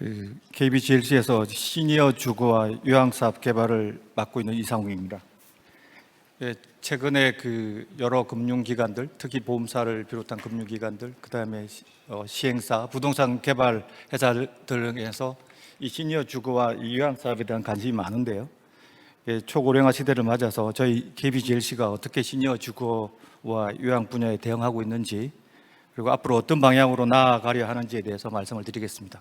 그 KBGLC에서 시니어 주거와 요양 사업 개발을 맡고 있는 이상욱입니다. 예, 최근에 그 여러 금융기관들, 특히 보험사를 비롯한 금융기관들, 그 다음에 시행사, 부동산 개발 회사들 등에서 이 시니어 주거와 이 요양 사업에 대한 관심이 많은데요. 예, 초고령화 시대를 맞아서 저희 KBGLC가 어떻게 시니어 주거와 요양 분야에 대응하고 있는지 그리고 앞으로 어떤 방향으로 나아가려 하는지에 대해서 말씀을 드리겠습니다.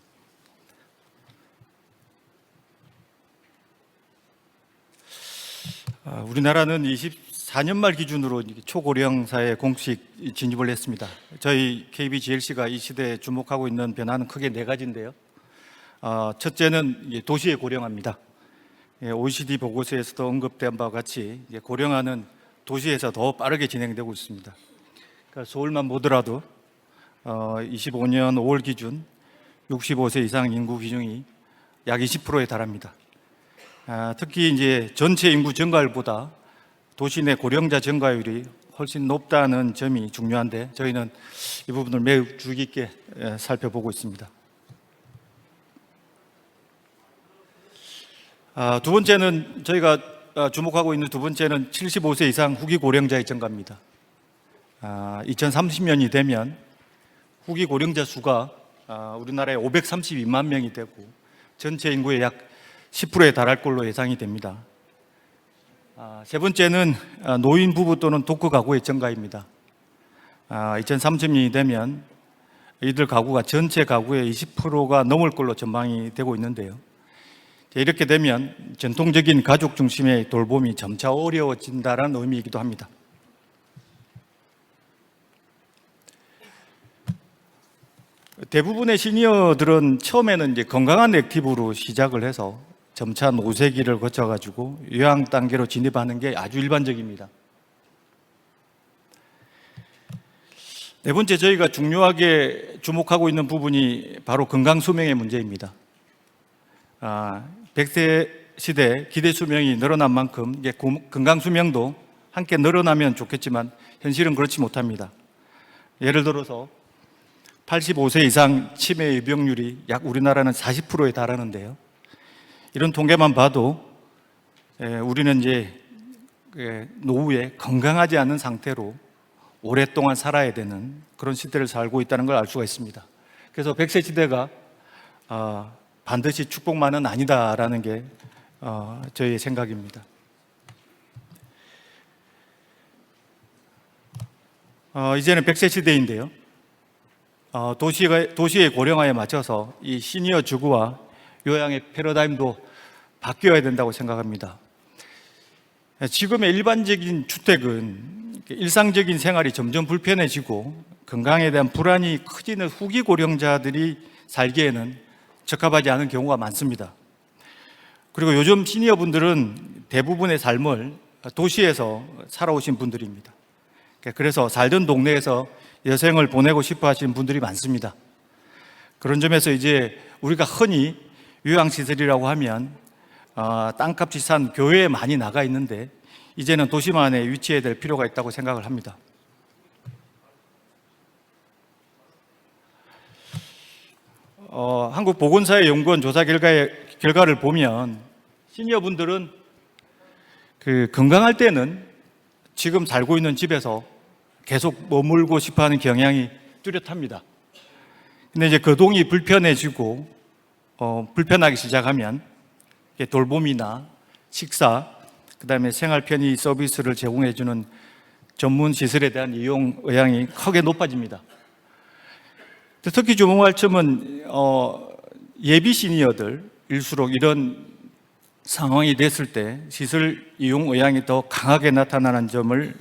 우리나라는 24년 말 기준으로 초고령 사회에 공식 진입을 했습니다. 저희 KBGLC가 이 시대에 주목하고 있는 변화는 크게 네 가지인데요. 아, 첫째는 도시의 고령화입니다. 예, OECD 보고서에서도 언급된 바와 같이 고령화는 도시에서 더 빠르게 진행되고 있습니다. 그러니까 서울만 보더라도 어, 25년 5월 기준 65세 이상 인구 비중이 약 20%에 달합니다. 아, 특히 이제 전체 인구 증가율보다 도시 내 고령자 증가율이 훨씬 높다는 점이 중요한데 저희는 이 부분을 매우 주의 깊게 에, 살펴보고 있습니다. 아, 두 번째는 저희가 아, 주목하고 있는 두 번째는 75세 이상 후기 고령자의 증가입니다. 아, 2030년이 되면 후기 고령자 수가 아, 우리나라에 532만 명이 되고 전체 인구의 약 10%에 달할 걸로 예상이 됩니다. 아, 세 번째는 아, 노인 부부 또는 독거 가구의 증가입니다. 아, 2030년이 되면 이들 가구가 전체 가구의 20%가 넘을 걸로 전망이 되고 있는데요. 이렇게 되면 전통적인 가족 중심의 돌봄이 점차 어려워진다는 의미이기도 합니다. 대부분의 시니어들은 처음에는 이제 건강한 액티브로 시작을 해서 점차 노쇠기를 거쳐가지고 요양 단계로 진입하는 게 아주 일반적입니다. 네 번째 저희가 중요하게 주목하고 있는 부분이 바로 건강 수명의 문제입니다. 아, 100세 시대 기대 수명이 늘어난 만큼 고- 건강 수명도 함께 늘어나면 좋겠지만 현실은 그렇지 못합니다. 예를 들어서 85세 이상 치매 예병률이 약 우리나라는 40%에 달하는데요. 이런 통계만 봐도 에, 우리는 이제 에, 노후에 건강하지 않은 상태로 오랫동안 살아야 되는 그런 시대를 살고 있다는 걸 알 수가 있습니다. 그래서 100세 시대가 아, 반드시 축복만은 아니다라는 게 어, 저희의 생각입니다. 어, 이제는 100세 시대인데요. 어, 도시의 고령화에 맞춰서 이 시니어 주거와 요양의 패러다임도 바뀌어야 된다고 생각합니다. 지금의 일반적인 주택은 일상적인 생활이 점점 불편해지고 건강에 대한 불안이 커지는 후기 고령자들이 살기에는 적합하지 않은 경우가 많습니다. 그리고 요즘 시니어분들은 대부분의 삶을 도시에서 살아오신 분들입니다. 그래서 살던 동네에서 여생을 보내고 싶어 하시는 분들이 많습니다. 그런 점에서 이제 우리가 흔히 요양시설이라고 하면 어, 땅값이 싼 교회에 많이 나가 있는데 이제는 도시만에 위치해야 될 필요가 있다고 생각을 합니다. 어, 한국보건사회 연구원 조사 결과의, 결과를 보면 시니어분들은 그 건강할 때는 지금 살고 있는 집에서 계속 머물고 싶어 하는 경향이 뚜렷합니다. 근데 이제 거동이 불편해지고, 어, 불편하기 시작하면 돌봄이나 식사, 그 다음에 생활 편의 서비스를 제공해주는 전문 시설에 대한 이용 의향이 크게 높아집니다. 특히 주목할 점은 어, 예비 시니어들일수록 이런 상황이 됐을 때 시설 이용 의향이 더 강하게 나타나는 점을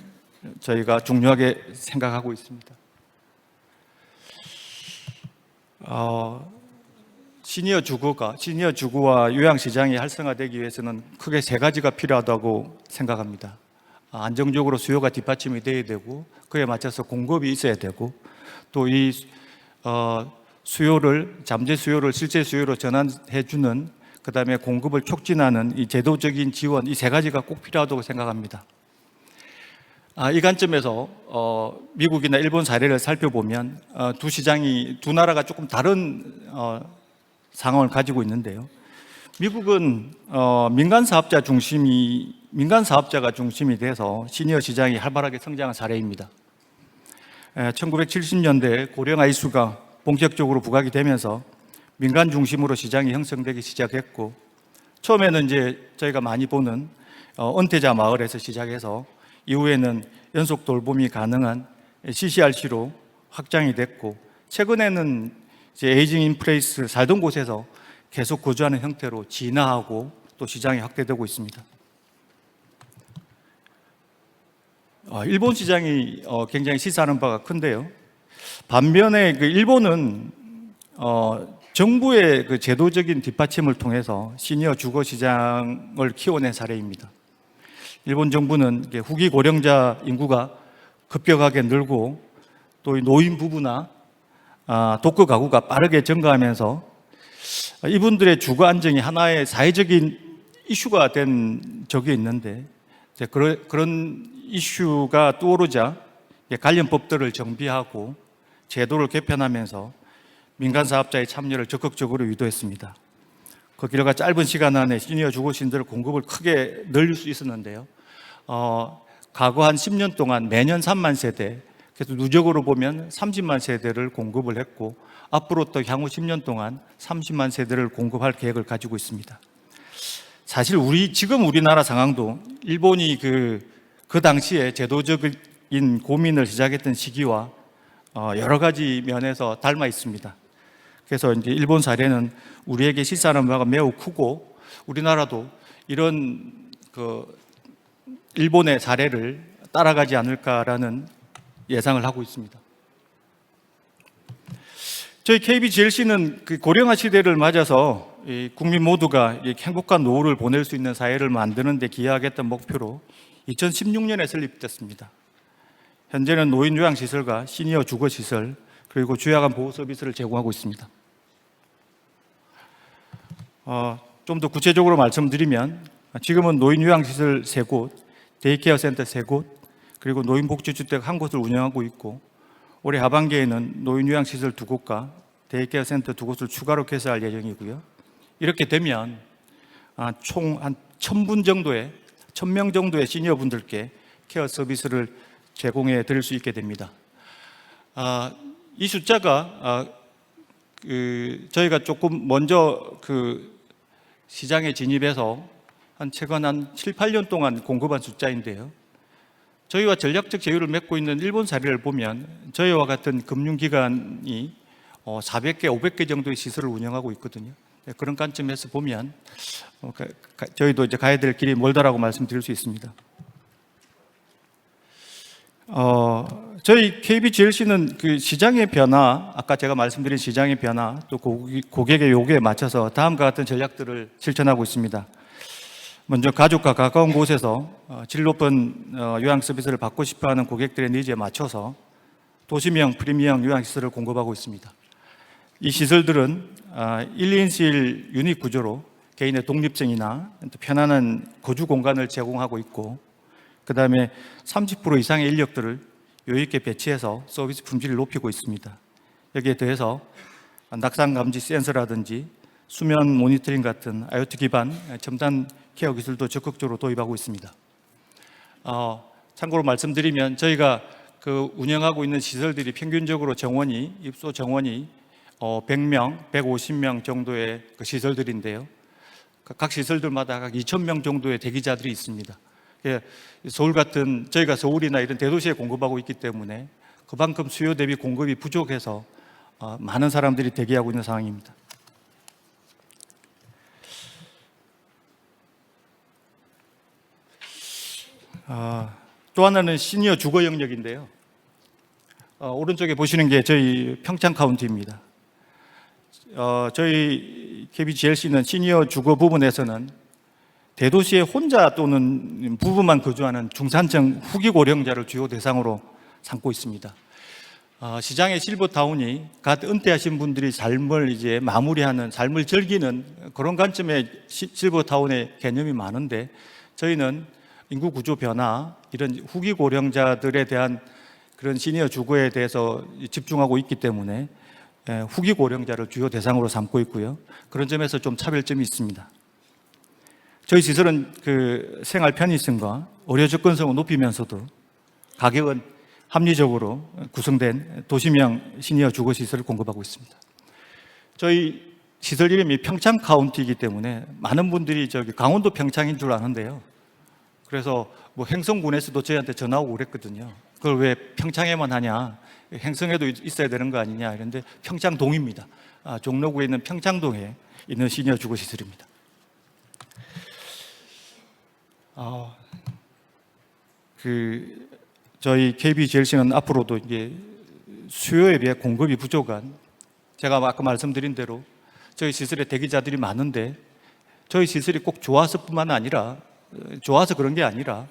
저희가 중요하게 생각하고 있습니다. 어, 시니어 주거가 시니어 주거와 요양 시장이 활성화되기 위해서는 크게 세 가지가 필요하다고 생각합니다. 아, 안정적으로 수요가 뒷받침이 돼야 되고 그에 맞춰서 공급이 있어야 되고 또이 어, 수요를 잠재 수요를 실제 수요로 전환해 주는 그다음에 공급을 촉진하는 이 제도적인 지원 이 세 가지가 꼭 필요하다고 생각합니다. 아, 이 관점에서 어, 미국이나 일본 사례를 살펴보면 어, 두 시장이 두 나라가 조금 다른 어, 상황을 가지고 있는데요. 미국은 어, 민간 사업자 중심이 민간 사업자가 중심이 돼서 시니어 시장이 활발하게 성장한 사례입니다. 1970년대 고령화 이슈가 본격적으로 부각이 되면서 민간 중심으로 시장이 형성되기 시작했고 처음에는 이제 저희가 많이 보는 어, 은퇴자 마을에서 시작해서 이후에는 연속 돌봄이 가능한 CCRC로 확장이 됐고 최근에는 이제 에이징 인플레이스 살던 곳에서 계속 거주하는 형태로 진화하고 또 시장이 확대되고 있습니다. 어, 일본 시장이 어, 굉장히 시사하는 바가 큰데요. 반면에 그 일본은 어, 정부의 그 제도적인 뒷받침을 통해서 시니어 주거 시장을 키워낸 사례입니다. 일본 정부는 후기 고령자 인구가 급격하게 늘고 또이 노인 부부나 아, 독거 가구가 빠르게 증가하면서 이분들의 주거 안정이 하나의 사회적인 이슈가 된 적이 있는데 이제 그런, 그런 이슈가 떠오르자 이제 관련 법들을 정비하고 제도를 개편하면서 민간 사업자의 참여를 적극적으로 유도했습니다. 그 결과 짧은 시간 안에 시니어 주거신들 공급을 크게 늘릴 수 있었는데요. 어, 과거 한 10년 동안 매년 3만 세대, 그래서 누적으로 보면 30만 세대를 공급을 했고 앞으로 또 향후 10년 동안 30만 세대를 공급할 계획을 가지고 있습니다. 사실 우리 지금 우리나라 상황도 일본이 그, 그 당시에 제도적인 고민을 시작했던 시기와 어, 여러 가지 면에서 닮아 있습니다. 그래서 이제 일본 사례는 우리에게 실사하는 바가 매우 크고 우리나라도 이런 그 일본의 사례를 따라가지 않을까라는 예상을 하고 있습니다. 저희 KBGLC는 그 고령화 시대를 맞아서 이 국민 모두가 이 행복한 노후를 보낼 수 있는 사회를 만드는 데 기여하겠다는 목표로 2016년에 설립됐습니다. 현재는 노인 요양 시설과 시니어 주거 시설 그리고 주야간 보호 서비스를 제공하고 있습니다. 어, 좀 더 구체적으로 말씀드리면 지금은 노인 요양 시설 세 곳, 데이케어 센터 세 곳, 그리고 노인복지주택 한 곳을 운영하고 있고 올해 하반기에는 노인요양시설 두 곳과 데이케어 센터 두 곳을 추가로 개설할 예정이고요. 이렇게 되면 아, 총한 천분 정도의 천 명 정도의 시니어 분들께 케어 서비스를 제공해 드릴 수 있게 됩니다. 아, 이 숫자가 아, 그 저희가 조금 먼저 그 시장에 진입해서 한 최근 한 7, 8년 동안 공급한 숫자인데요. 저희와 전략적 제휴를 맺고 있는 일본 사례를 보면 저희와 같은 금융기관이 400개, 500개 정도의 시설을 운영하고 있거든요. 네, 그런 관점에서 보면 어, 저희도 이제 가야 될 길이 멀다라고 말씀드릴 수 있습니다. 어, 저희 KBGLC는 그 시장의 변화, 아까 제가 말씀드린 시장의 변화, 또 고객의 요구에 맞춰서 다음과 같은 전략들을 실천하고 있습니다. 먼저 가족과 가까운 곳에서 어, 질 높은 어, 요양 서비스를 받고 싶어하는 고객들의 니즈에 맞춰서 도시명 프리미엄 요양 시설을 공급하고 있습니다. 이 시설들은 1, 어, 2인실 유닛 구조로 개인의 독립성이나 편안한 거주 공간을 제공하고 있고 그 다음에 30% 이상의 인력들을 여유있게 배치해서 서비스 품질을 높이고 있습니다. 여기에 더해서 낙상 감지 센서라든지 수면 모니터링 같은 IoT 기반 첨단 케어 기술도 적극적으로 도입하고 있습니다. 어, 참고로 말씀드리면 저희가 그 운영하고 있는 시설들이 평균적으로 정원이 입소 정원이 어, 100명, 150명 정도의 그 시설들인데요. 각 시설들마다 각 2,000명 정도의 대기자들이 있습니다. 예, 서울 같은 저희가 서울이나 이런 대도시에 공급하고 있기 때문에 그만큼 수요 대비 공급이 부족해서 어, 많은 사람들이 대기하고 있는 상황입니다. 아, 또 하나는 시니어 주거 영역인데요. 어, 오른쪽에 보시는 게 저희 평창 카운티입니다. 어, 저희 KBGLC는 시니어 주거 부분에서는 대도시에 혼자 또는 부부만 거주하는 중산층 후기 고령자를 주요 대상으로 삼고 있습니다. 어, 시장의 실버타운이 갓 은퇴하신 분들이 삶을 이제 마무리하는 삶을 즐기는 그런 관점의 실버타운의 개념이 많은데 저희는 인구 구조 변화 이런 후기 고령자들에 대한 그런 시니어 주거에 대해서 집중하고 있기 때문에 에, 후기 고령자를 주요 대상으로 삼고 있고요. 그런 점에서 좀 차별점이 있습니다. 저희 시설은 그 생활 편의성과 의료 접근성을 높이면서도 가격은 합리적으로 구성된 도시명 시니어 주거 시설을 공급하고 있습니다. 저희 시설 이름이 평창 카운티이기 때문에 많은 분들이 저기 강원도 평창인 줄 아는데요. 그래서 뭐 행성군에서도 저희한테 전화 오고 그랬거든요. 그걸 왜 평창에만 하냐? 행성에도 있- 있어야 되는 거 아니냐? 이런데 평창동입니다. 아, 종로구에 있는 평창동에 있는 시니어 주거 시설입니다. 아, 그 저희 KBJLC는 앞으로도 이게 수요에 비해 공급이 부족한 제가 아까 말씀드린 대로 저희 시설에 대기자들이 많은데 저희 시설이 꼭 좋아서뿐만 아니라 어, 좋아서 그런 게 아니라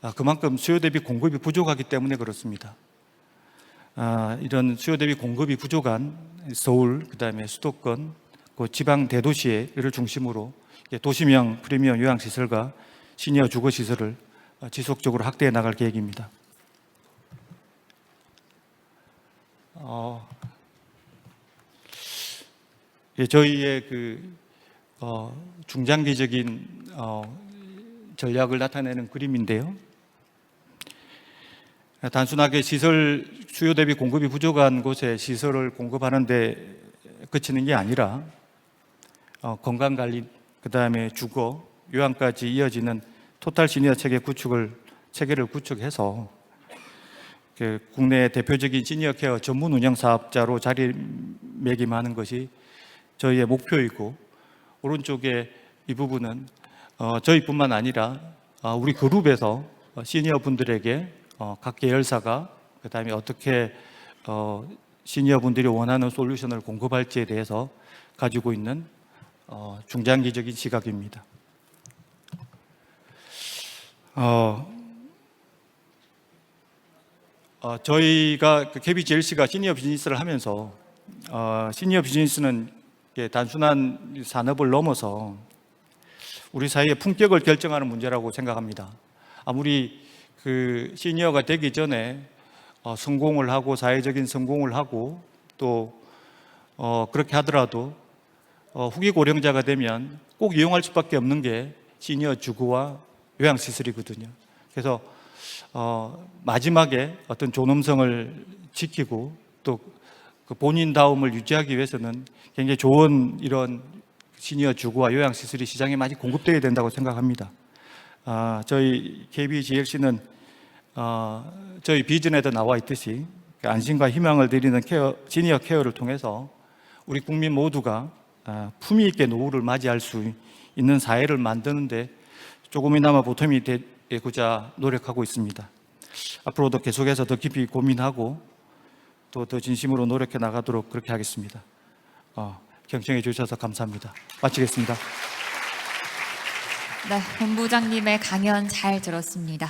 아, 그만큼 수요 대비 공급이 부족하기 때문에 그렇습니다. 아, 이런 수요 대비 공급이 부족한 서울 그 다음에 수도권 그 지방 대도시를 중심으로 도시명 프리미엄 요양 시설과 시니어 주거 시설을 어, 지속적으로 확대해 나갈 계획입니다. 어, 예, 저희의 그 어, 중장기적인 어, 전략을 나타내는 그림인데요. 단순하게 시설 수요 대비 공급이 부족한 곳에 시설을 공급하는데 그치는 게 아니라 어, 건강 관리, 그 다음에 주거, 요양까지 이어지는 토탈 시니어 체계 구축을 체계를 구축해서 그 국내 대표적인 시니어 케어 전문 운영 사업자로 자리매김하는 것이 저희의 목표이고 오른쪽에 이 부분은 어, 저희뿐만 아니라 어, 우리 그룹에서 어, 시니어 분들에게 어, 각 계열사가 그 다음에 어떻게 어, 시니어 분들이 원하는 솔루션을 공급할지에 대해서 가지고 있는 어, 중장기적인 시각입니다. 어, 어, 저희가 그 KBJLC가 시니어 비즈니스를 하면서 어, 시니어 비즈니스는 단순한 산업을 넘어서 우리 사회의 품격을 결정하는 문제라고 생각합니다. 아무리 그 시니어가 되기 전에 어, 성공을 하고 사회적인 성공을 하고 또 어, 그렇게 하더라도 어, 후기 고령자가 되면 꼭 이용할 수밖에 없는 게 시니어 주거와 요양시설이거든요. 그래서 어, 마지막에 어떤 존엄성을 지키고 또 그 본인다움을 유지하기 위해서는 굉장히 좋은 이런 시니어 주거와 요양시설이 시장에 많이 공급되어야 된다고 생각합니다. 아, 저희 KBGLC는 어, 저희 비전에도 나와 있듯이 그 안심과 희망을 드리는 케어, 시니어 케어를 통해서 우리 국민 모두가 아, 품위 있게 노후를 맞이할 수 있는 사회를 만드는데 조금이나마 보탬이 되고자 노력하고 있습니다. 앞으로도 계속해서 더 깊이 고민하고 또 더 진심으로 노력해 나가도록 그렇게 하겠습니다. 어, 경청해 주셔서 감사합니다. 마치겠습니다. 네, 본부장님의 강연 잘 들었습니다.